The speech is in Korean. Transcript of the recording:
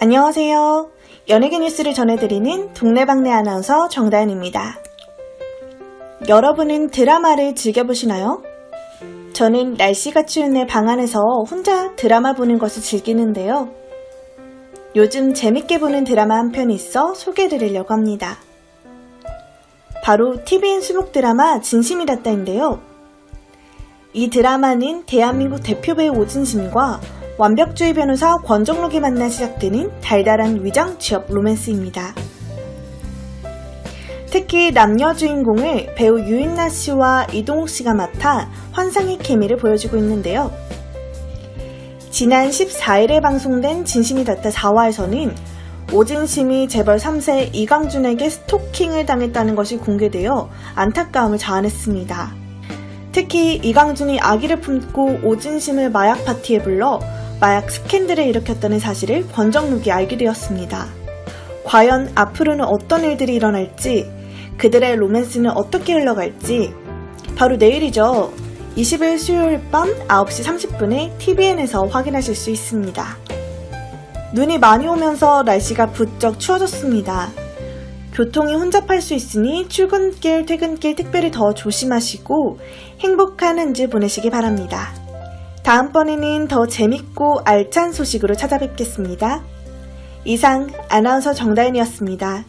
안녕하세요. 연예계 뉴스를 전해드리는 동네방네 아나운서 정다은입니다. 여러분은 드라마를 즐겨보시나요? 저는 날씨가 추운 내 방 안에서 혼자 드라마 보는 것을 즐기는데요. 요즘 재밌게 보는 드라마 한 편이 있어 소개해드리려고 합니다. 바로 TVN 수목 드라마 진심이랐다인데요. 이 드라마는 대한민국 대표 배우 오진심과 완벽주의 변호사 권정록이 만나 시작되는 달달한 위장 취업 로맨스입니다. 특히 남녀 주인공을 배우 유인나 씨와 이동욱 씨가 맡아 환상의 케미를 보여주고 있는데요. 지난 14일에 방송된 진심이 닿다 4화에서는 오진심이 재벌 3세 이강준에게 스토킹을 당했다는 것이 공개되어 안타까움을 자아냈습니다. 특히 이강준이 아기를 품고 오진심을 마약 파티에 불러 마약 스캔들을 일으켰다는 사실을 권정록이 알게 되었습니다. 과연 앞으로는 어떤 일들이 일어날지, 그들의 로맨스는 어떻게 흘러갈지, 바로 내일이죠. 20일 수요일 밤 9시 30분에 TVN에서 확인하실 수 있습니다. 눈이 많이 오면서 날씨가 부쩍 추워졌습니다. 교통이 혼잡할 수 있으니 출근길, 퇴근길 특별히 더 조심하시고 행복한 한주 보내시기 바랍니다. 다음번에는 더 재밌고 알찬 소식으로 찾아뵙겠습니다. 이상 아나운서 정다은이었습니다.